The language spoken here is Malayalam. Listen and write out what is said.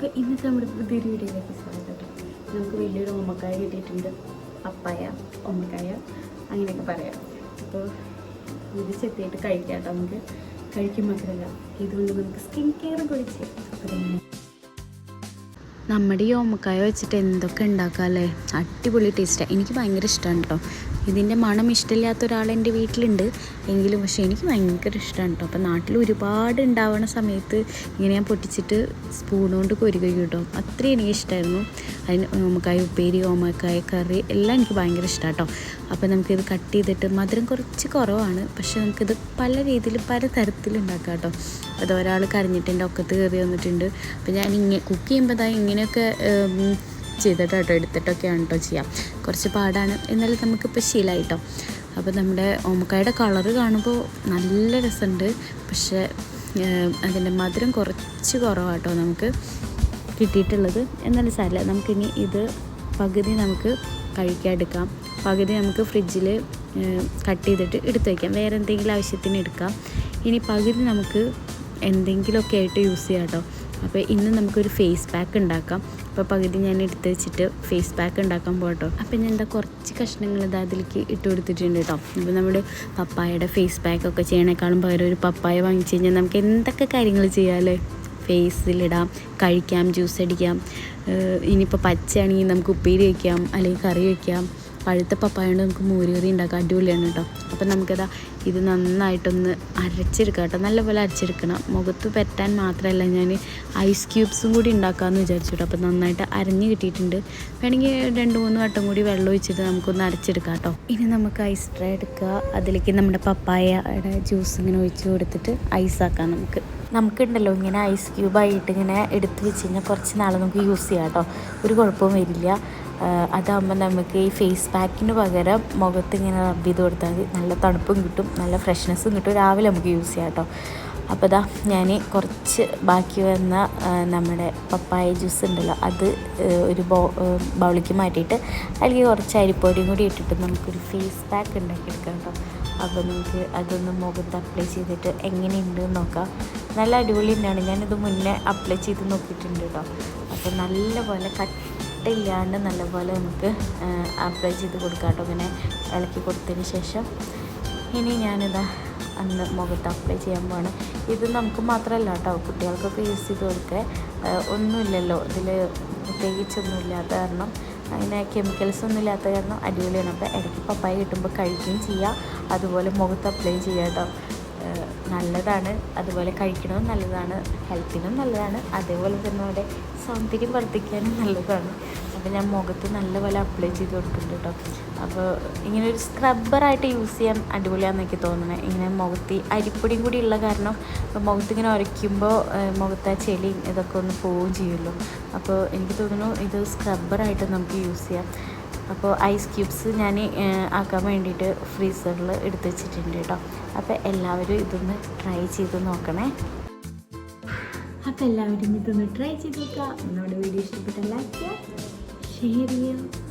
അപ്പോൾ ഇന്നത്തെ നമ്മുടെ പുതിയൊരു വീഡിയോയിലേക്ക് സ്വാഗതം. നമുക്ക് വലിയൊരു ഓമക്കായ കിട്ടിയിട്ടുണ്ട്. പപ്പായ ഓമക്കായ അങ്ങനെയൊക്കെ പറയാം. അപ്പോൾ ഇത് ചെത്തിയിട്ട് കഴിക്കാം കേട്ടോ നമുക്ക്. കഴിക്കും മാത്രമല്ല ഇതുകൊണ്ട് നമുക്ക് സ്കിൻ കെയർ കുളിച്ച് ഇങ്ങനെ നമ്മുടെ ഈ ഓമക്കായ വെച്ചിട്ട് എന്തൊക്കെ ഉണ്ടാക്കാം അല്ലേ അടിപൊളി ടേസ്റ്റാണ് എനിക്ക് ഭയങ്കര ഇഷ്ടമാണ് കേട്ടോ ഇതിന്റെ മണം ഇഷ്ടമില്ലാത്ത ഒരാൾ എന്റെ വീട്ടിലുണ്ട് എങ്കിലും പക്ഷേ എനിക്ക് ഭയങ്കര ഇഷ്ടമാണ് കേട്ടോ അപ്പോൾ നാട്ടിൽ ഒരുപാട് ഉണ്ടാവുന്ന സമയത്ത് ഇങ്ങനെ ഞാൻ പൊട്ടിച്ചിട്ട് സ്പൂൺ കൊണ്ട് കൊരുക കേട്ടോ അത്രയും എനിക്ക് ഇഷ്ടമായിരുന്നു അതിന് ഓമക്കായ ഉപ്പേരി ഓമക്കായ കറി എല്ലാം എനിക്ക് ഭയങ്കര ഇഷ്ടമാണ് കേട്ടോ അപ്പോൾ നമുക്കിത് കട്ട് ചെയ്തിട്ട് മധുരം കുറച്ച് കുറവാണ്. പക്ഷേ നമുക്കിത് പല രീതിയിൽ പല തരത്തിലുണ്ടാക്കാം കേട്ടോ. അത് ഒരാൾ കരഞ്ഞിട്ട് എന്റെ ഒക്കത്ത് കയറി വന്നിട്ടുണ്ട്. അപ്പോൾ ഞാൻ ഇങ്ങനെ കുക്ക് ചെയ്യുമ്പോൾ ദാ ഇങ്ങനെയൊക്കെ ചെയ്തിട്ട് കേട്ടോ എടുത്തിട്ടൊക്കെയാണ് കേട്ടോ ചെയ്യാം. കുറച്ച് പാടാണ്. എന്നാലും നമുക്കിപ്പോൾ ശീലമായിട്ടോ അപ്പോൾ നമ്മുടെ ഓമക്കായുടെ കളറ് കാണുമ്പോൾ നല്ല രസമുണ്ട്. പക്ഷേ അതിന്റെ മധുരം കുറച്ച് കുറവാട്ടോ നമുക്ക് കിട്ടിയിട്ടുള്ളത്. എന്നാലും സാരില്ല നമുക്കിനി ഇത് പകുതി നമുക്ക് കഴിക്കാൻ എടുക്കാം. പകുതി നമുക്ക് ഫ്രിഡ്ജിൽ കട്ട് ചെയ്തിട്ട് എടുത്ത് വയ്ക്കാം വേറെ എന്തെങ്കിലും ആവശ്യത്തിന് എടുക്കാം. ഇനി പകുതി നമുക്ക് എന്തെങ്കിലുമൊക്കെ ആയിട്ട് യൂസ് ചെയ്യാം കേട്ടോ. അപ്പോൾ ഇന്ന് നമുക്കൊരു ഫേസ് പാക്ക് ഉണ്ടാക്കാം. അപ്പോൾ പകുതി ഞാൻ എടുത്ത് വെച്ചിട്ട് ഫേസ് പാക്ക് ഉണ്ടാക്കാൻ പോകട്ടോ അപ്പോൾ ഞാൻ എന്താ കുറച്ച് കഷ്ണങ്ങൾ ഇതാ അതിലേക്ക് ഇട്ട് കൊടുത്തിട്ടുണ്ട് കേട്ടോ. അപ്പോൾ നമ്മുടെ പപ്പായയുടെ ഫേസ് പാക്ക് ഒക്കെ ചെയ്യണേക്കാളും പകരം ഒരു പപ്പായ വാങ്ങിച്ചു കഴിഞ്ഞാൽ നമുക്ക് എന്തൊക്കെ കാര്യങ്ങൾ ചെയ്യാമല്ലേ ഫേസിലിടാം കഴിക്കാം ജ്യൂസ് അടിക്കാം. ഇനിയിപ്പോൾ പച്ചയാണെങ്കിൽ നമുക്ക് ഉപ്പേരി വയ്ക്കാം അല്ലെങ്കിൽ കറി വയ്ക്കാം പഴുത്ത പപ്പായ കൊണ്ട് നമുക്ക് മോര് കറി ഉണ്ടാക്കാം. അടിപൊളിയാണ് കേട്ടോ. അപ്പം നമുക്കതാ ഇത് നന്നായിട്ടൊന്ന് അരച്ചെടുക്കാം കേട്ടോ. നല്ലപോലെ അരച്ചെടുക്കണം. മുഖത്ത് പറ്റാൻ മാത്രമല്ല ഞാൻ ഐസ് ക്യൂബ്സും കൂടി ഉണ്ടാക്കാമെന്ന് വിചാരിച്ചു കേട്ടോ. അപ്പം നന്നായിട്ട് അരഞ്ഞ് കിട്ടിയിട്ടുണ്ട്. വേണമെങ്കിൽ രണ്ട് മൂന്ന് വട്ടം കൂടി വെള്ളം ഒഴിച്ചിട്ട് നമുക്കൊന്ന് അരച്ചെടുക്കാം കേട്ടോ. ഇനി നമുക്ക് ഐസ് ട്രേ എടുക്കുക. അതിലേക്ക് നമ്മുടെ പപ്പായയുടെ ജ്യൂസ് ഇങ്ങനെ ഒഴിച്ച് കൊടുത്തിട്ട് ഐസ് ഐസാക്കാം നമുക്ക്. നമുക്കുണ്ടല്ലോ ഇങ്ങനെ ഐസ് ക്യൂബായിട്ട് ഇങ്ങനെ എടുത്ത് വെച്ച് കഴിഞ്ഞാൽ കുറച്ച് നാൾ നമുക്ക് യൂസ് ചെയ്യാം കേട്ടോ. ഒരു കുഴപ്പവും വരില്ല. അതാകുമ്പോൾ നമുക്ക് ഈ ഫേസ് പാക്കിന് പകരം മുഖത്ത് ഇങ്ങനെ റബ്ബ് ചെയ്ത് കൊടുത്താൽ മതി നല്ല തണുപ്പും കിട്ടും നല്ല ഫ്രഷ്നെസ്സും കിട്ടും. രാവിലെ നമുക്ക് യൂസ് ചെയ്യാം കേട്ടോ അപ്പോൾ ഇതാ ഞാൻ കുറച്ച് ബാക്കി വന്ന നമ്മുടെ പപ്പായ ജ്യൂസ് ഉണ്ടല്ലോ അത് ഒരു ബോ ബൗളിക്ക് മാറ്റിയിട്ട് അതിലേക്ക് കുറച്ച് അരിപ്പൊടിയും കൂടി ഇട്ടിട്ട് നമുക്കൊരു ഫേസ് പാക്ക് ഉണ്ടാക്കിയെടുക്കാം കേട്ടോ അപ്പോൾ നമുക്ക് അതൊന്ന് മുഖത്ത് അപ്ലൈ ചെയ്തിട്ട് എങ്ങനെയുണ്ട് നോക്കാം. നല്ല അടിപൊളി തന്നെയാണ്. ഞാനിത് മുന്നേ അപ്ലൈ ചെയ്ത് നോക്കിയിട്ടുണ്ട് കേട്ടോ അപ്പോൾ നല്ലപോലെ കട്ടില്ലാണ്ട് നല്ലപോലെ നമുക്ക് അപ്ലൈ ചെയ്ത് കൊടുക്കാം കേട്ടോ ഇങ്ങനെ ഇളക്കി കൊടുത്തതിന് ശേഷം ഇനി ഞാനിതാ അന്ന് മുഖത്ത് അപ്ലൈ ചെയ്യാൻ പോവാണ്. ഇത് നമുക്ക് മാത്രമല്ല കേട്ടോ കുട്ടികൾക്കൊക്കെ യൂസ് ചെയ്ത് കൊടുക്കുക ഒന്നുമില്ലല്ലോ. ഇതിൽ പ്രത്യേകിച്ചൊന്നും ഇല്ലാത്ത കാരണം അങ്ങനെ കെമിക്കൽസ് ഒന്നും ഇല്ലാത്ത കാരണം അടിപൊളിയാണ്. അപ്പോൾ ഇടയ്ക്ക് പപ്പായ കിട്ടുമ്പോൾ കഴിക്കുകയും ചെയ്യാം. അതുപോലെ മുഖത്ത് അപ്ലൈ ചെയ്യാം കേട്ടോ നല്ലതാണ്. അതുപോലെ കഴിക്കണവും നല്ലതാണ്. ഹെൽത്തിനും നല്ലതാണ്. അതേപോലെ തന്നെ അവിടെ സൗന്ദര്യം വർദ്ധിക്കാനും നല്ലതാണ്. അപ്പോൾ ഞാൻ മുഖത്ത് നല്ലപോലെ അപ്ലൈ ചെയ്ത് കൊടുക്കുന്നുണ്ട് കേട്ടോ അപ്പോൾ ഇങ്ങനെ ഒരു സ്ക്രബ്ബറായിട്ട് യൂസ് ചെയ്യാൻ അടിപൊളിയാണെന്ന് എനിക്ക് തോന്നുന്നത് ഇങ്ങനെ മുഖത്ത് അരിപ്പൊടിയും കൂടി ഉള്ള കാരണം മുഖത്ത് ഇങ്ങനെ ഉരയ്ക്കുമ്പോൾ മുഖത്ത് ആ ചെളിയും ഇതൊക്കെ ഒന്ന് പോവുകയും ചെയ്യുമല്ലോ. അപ്പോൾ എനിക്ക് തോന്നുന്നു ഇത് സ്ക്രബ്ബറായിട്ട് നമുക്ക് യൂസ് ചെയ്യാം. അപ്പോൾ ഐസ് ക്യൂബ്സ് ഞാൻ ആക്കാൻ വേണ്ടിയിട്ട് ഫ്രീസറിൽ എടുത്ത് വെച്ചിട്ടുണ്ട് കേട്ടോ. അപ്പോൾ എല്ലാവരും ഇതൊന്ന് ട്രൈ ചെയ്ത് നോക്കണേ. അപ്പോൾ എല്ലാവരും ഇതൊന്ന് ട്രൈ ചെയ്ത് നോക്കുക. നമ്മുടെ വീഡിയോ ഇഷ്ടപ്പെട്ട ലൈക്ക് ചെയ്യുക ഷെയർ ചെയ്യുക.